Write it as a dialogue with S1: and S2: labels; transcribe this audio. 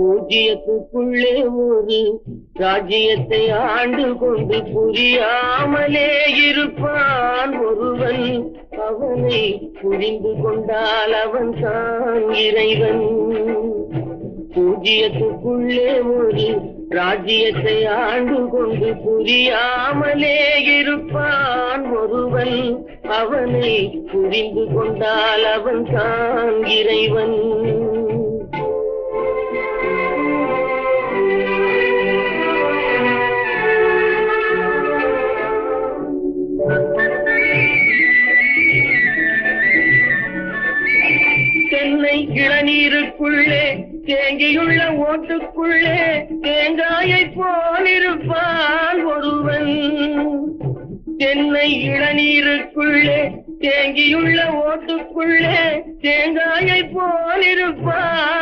S1: பூஜ்ஜியத்துக்குள்ளே ஒரு ராஜ்யத்தை ஆண்டு கொண்டு புரியாமலே இருப்பான் ஒருவன். அவனை புரிந்து கொண்டால் அவன் தான் இறைவன். பூஜ்ஜியத்துக்குள்ளே ஒரு ராஜ்யத்தை ஆண்டு கொண்டு புரியாமலே இருப்பான் ஒருவன். அவனை புரிந்து கொண்டால் அவன் தான் இறைவன். இளநீருக்குள்ளே தேங்கியுள்ள ஓட்டுக்குள்ளே தேங்காயை போலிருப்பான் ஒருவன். தென்னை இளநீருக்குள்ளே தேங்கியுள்ள ஓட்டுக்குள்ளே தேங்காயை போலிருப்பான்.